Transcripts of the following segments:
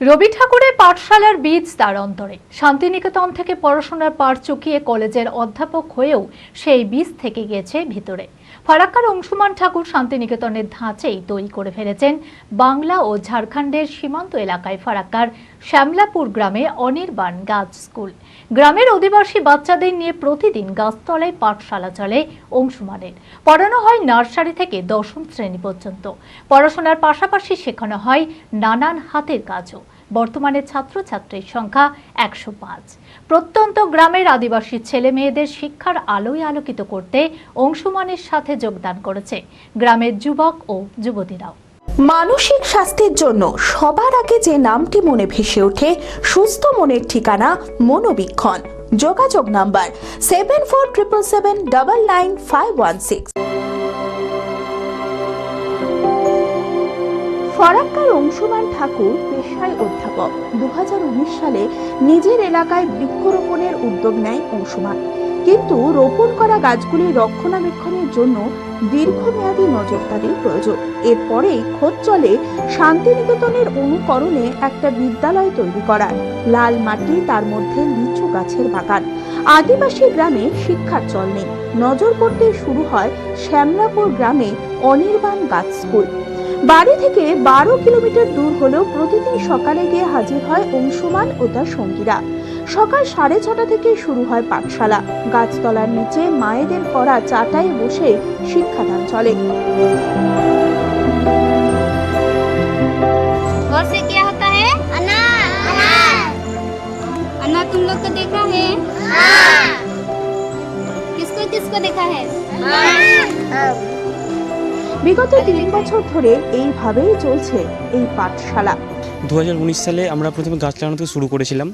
রবি ঠাকুরের পাঠশালার বীজ তার অন্তরে। শান্তিনিকেতন থেকে পড়াশোনার পার চুকিয়ে কলেজের অধ্যাপক হয়েও সেই বীজ থেকে গেছে ভিতরে। ফারাক্কার অংশুমান ঠাকুর শান্তিনিকেতনের ধাঁচেই তৈরি করে ফেলেছেন। বাংলা ও ঝাড়খণ্ডের সীমান্ত এলাকায় ফারাক্কার শ্যামলাপুর গ্রামে অনির্বাণ গাছ স্কুল। গ্রামের অধিবাসী বাচ্চাদের নিয়ে প্রতিদিন গাছতলায় পাঠশালা চলে অংশুমানের। পড়ানো হয় নার্সারি থেকে দশম শ্রেণি পর্যন্ত। পড়াশোনার পাশাপাশি শেখানো হয় নানান হাতের কাজও। বর্তমানে ছাত্রছাত্রীর সংখ্যা একশো পাঁচ। প্রত্যন্ত গ্রামের আদিবাসী ছেলে মেয়েদের শিক্ষার আলোয় আলোকিত করতে অংশমানের সাথে যোগদান করেছে গ্রামের যুবক ও যুবতীরাও। মানসিক স্বাস্থ্যের জন্য সবার আগে যে নামটি মনে ভেসে ওঠে, সুস্থ মনের ঠিকানা মনোবীক্ষণ। যোগাযোগ number seven four triple seven double nine five one six ফরাক্কার Anshuman Thakur পেশায় অধ্যাপক। দু হাজার উনিশ সালে নিজের এলাকায় বৃক্ষরোপণের উদ্যোগ নেয় অংশুমান। কিন্তু রোপণ করা গাছগুলি রক্ষণাবেক্ষণের জন্য দীর্ঘমেয়াদী নজরদারির প্রয়োজন। এরপরেই খোঁজ চলে শান্তিনিকেতনের অনুকরণে একটা বিদ্যালয় তৈরি করার লাল মাটি, তার মধ্যে লিচু গাছের বাগান। আদিবাসী গ্রামে শিক্ষার চল নেই। নজর পড়তে শুরু হয় শ্যামলাপুর গ্রামে অনির্বাণ গাছ স্কুল। বাড়ি থেকে বারো কিলোমিটার দূর হলেও প্রতিদিন সকালে গিয়ে হাজির হয় অংশুমান ও তার সঙ্গীরা সকাল সাড়ে ছটা থেকে শুরু হয় পাঠশালা গাছতলার নিচে মায়েদের করা চাটাই বসে শিক্ষাদান চলে और से क्या होता है अनार अनार अनार तुम लोग को देखा है किसको किसको देखा है বিগত তিন বছর ধরে এইভাবেই চলছে এই পাঠশালা। দু হাজার উনিশ সালে আমরা প্রথমে গাছ লাগানো থেকে শুরু করেছিলাম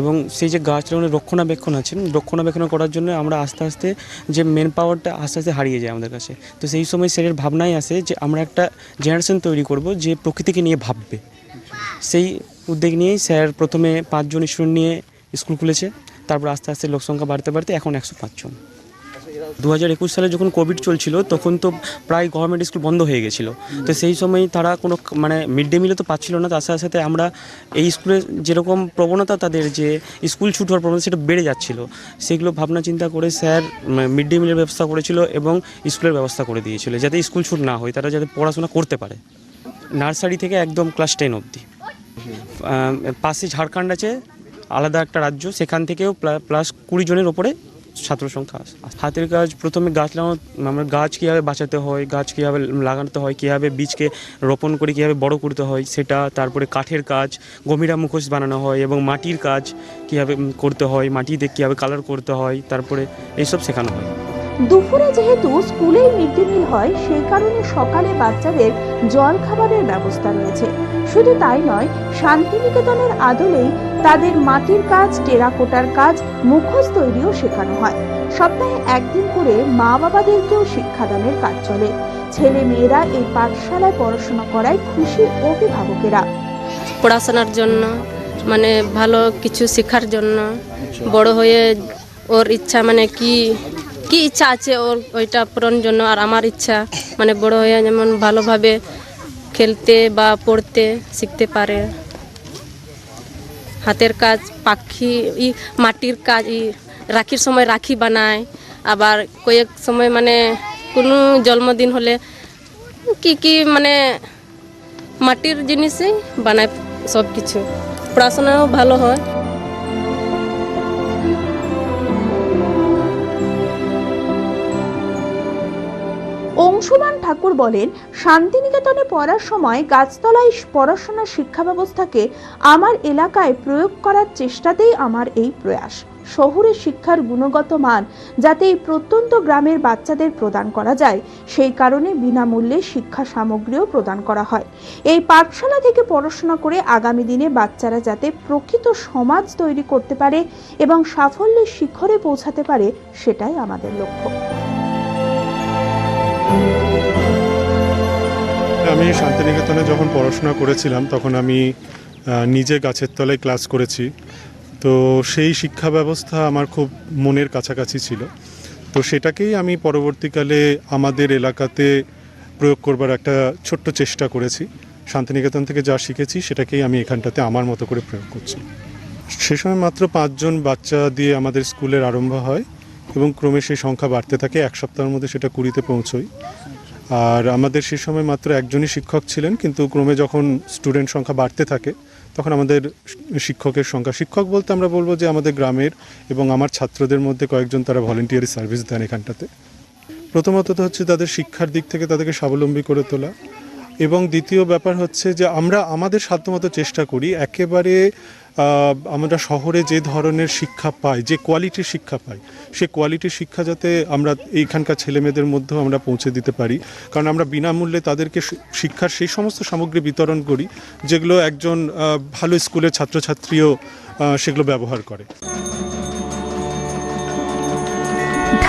এবং সেই যে গাছ লাগানোর রক্ষণাবেক্ষণ আছে রক্ষণাবেক্ষণ করার জন্য আমরা আস্তে আস্তে যে মেন পাওয়ারটা আস্তে আস্তে হারিয়ে যায় আমাদের কাছে। তো সেই সময় স্যারের ভাবনাই আসে যে আমরা একটা জেনারেশন তৈরি করব যে প্রকৃতিকে নিয়ে ভাববে। সেই উদ্যোগ নিয়েই স্যার প্রথমে পাঁচজন স্টুডেন্ট নিয়ে স্কুল খুলেছে তারপর আস্তে আস্তে লোক সংখ্যা বাড়তে বাড়তে এখন একশো পাঁচজন দু হাজার একুশ সালে যখন কোভিড চলছিল, তখন তো প্রায় গভর্নমেন্ট স্কুল বন্ধ হয়ে গেছিল। তো সেই সময় তারা কোনো মানে মিড ডে মিলও তো পাচ্ছিল না। তার সাথে সাথে আমরা এই স্কুলের যেরকম প্রবণতা তাদের যে স্কুল ছুট হওয়ার প্রবণতা সেটা বেড়ে যাচ্ছিল। সেগুলো ভাবনা চিন্তা করে স্যার মিড ডে মিলের ব্যবস্থা করেছিল এবং স্কুলের ব্যবস্থা করে দিয়েছিল, যাতে স্কুল ছুট না হয়, তারা যাতে পড়াশোনা করতে পারে। নার্সারি থেকে একদম ক্লাস টেন অবধি। পাশে ঝাড়খণ্ড আছে, আলাদা একটা রাজ্য, সেখান থেকেও প্লাস কুড়ি জনের ওপরে ছাত্র সংখ্যা হাতের কাজ প্রথমে গাছ লাগানো, আমরা গাছ কীভাবে বাঁচাতে হয়, গাছ কীভাবে লাগাতে হয়, কীভাবে বীজকে রোপণ করে, কীভাবে বড় করতে হয়, সেটা তারপরে কাঠের কাজ, গভীরা মুখোশ বানানো হয় এবং মাটির কাজ কীভাবে করতে হয়, মাটিতে কীভাবে কালার করতে হয়, তারপরে এইসব শেখানো হয়। দুপুরে যেহেতু স্কুলেই মিড ডে মিল হয়, সেই কারণে সকালে বাচ্চাদের জল খাবারের ব্যবস্থা রয়েছে। শুধু তাই নয়, শান্তিনিকেতনের আদলেই তাদের মাটির কাজ, টেরাকোটার কাজ, মুখোশ তৈরিও শেখানো হয়। সপ্তাহে একদিন করে মা বাবাদেরকেও শিক্ষাদানের কাজ চলে। ছেলে মেয়েরা এই পাঠশালায় পড়াশোনা করায় খুশি অভিভাবকেরা। পড়াশোনার জন্য মানে ভালো কিছু শেখার জন্য, বড় হয়ে ওর ইচ্ছা মানে কি কি ইচ্ছা আছে ওর ওইটা পূরণ জন্য? আর আমার ইচ্ছা মানে বড় হয়ে যেমন ভালোভাবে খেলতে বা পড়তে শিখতে পারে। হাতের কাজ, পাখি, ই, মাটির কাজ, ই, রাখির সময় রাখি বানায়। আবার কয়েক সময় মানে কোনো জন্মদিন হলে কি কি মানে মাটির জিনিসই বানায় সব কিছু পড়াশোনাও ভালো হয়। অংশুমান ঠাকুর বলেন, শান্তিনিকেতনে পড়ার সময় গাছতলায় পড়াশোনার শিক্ষা ব্যবস্থাকে আমার এলাকায় প্রয়োগ করার চেষ্টাতেই আমার এই প্রয়াস। শহুরে শিক্ষার গুণগত মান যাতে এই প্রত্যন্ত গ্রামের বাচ্চাদের প্রদান করা যায়, সেই কারণে বিনামূল্যে শিক্ষা সামগ্রীও প্রদান করা হয়। এই পাঠশালা থেকে পড়াশোনা করে আগামী দিনে বাচ্চারা যাতে প্রকৃত সমাজ তৈরি করতে পারে এবং সাফল্যের শিখরে পৌঁছাতে পারে, সেটাই আমাদের লক্ষ্য। আমি শান্তিনিকেতনে যখন পড়াশোনা করেছিলাম, তখন আমি নিজে গাছের তলায় ক্লাস করেছি। তো সেই শিক্ষা ব্যবস্থা আমার খুব মনের কাছাকাছি ছিল। তো সেটাকেই আমি পরবর্তীকালে আমাদের এলাকাতে প্রয়োগ করবার একটা ছোট্ট চেষ্টা করেছি। শান্তিনিকেতন থেকে যা শিখেছি, সেটাকেই আমি এখানটাতে আমার মতো করে প্রয়োগ করছি। সে সময় মাত্র পাঁচজন বাচ্চা দিয়ে আমাদের স্কুলের আরম্ভ হয় এবং ক্রমে সেই সংখ্যা বাড়তে থাকে। এক সপ্তাহের মধ্যে সেটা কুড়িতে পৌঁছয় আর আমাদের সে সময় মাত্র একজনই শিক্ষক ছিলেন, কিন্তু ক্রমে যখন স্টুডেন্ট সংখ্যা বাড়তে থাকে, তখন আমাদের শিক্ষকের সংখ্যা। শিক্ষক বলতে আমরা বলব যে আমাদের গ্রামের এবং আমার ছাত্রদের মধ্যে কয়েকজন তারা ভলেন্টিয়ারি সার্ভিস দেন এখানটাতে। প্রথমত তো হচ্ছে তাদের শিক্ষার দিক থেকে তাদেরকে স্বাবলম্বী করে তোলা। এবং দ্বিতীয় ব্যাপার হচ্ছে যে আমরা আমাদের সাধ্যমতো চেষ্টা করি একেবারে আমরা শহরে যে ধরনের শিক্ষা পাই, যে কোয়ালিটির শিক্ষা পাই, সে কোয়ালিটির শিক্ষা যাতে আমরা এইখানকার ছেলেমেয়েদের মধ্যেও আমরা পৌঁছে দিতে পারি। কারণ আমরা বিনামূল্যে তাদেরকে শিক্ষার সেই সমস্ত সামগ্রী বিতরণ করি, যেগুলো একজন ভালো স্কুলের ছাত্রছাত্রীও সেগুলো ব্যবহার করে।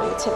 রয়েছে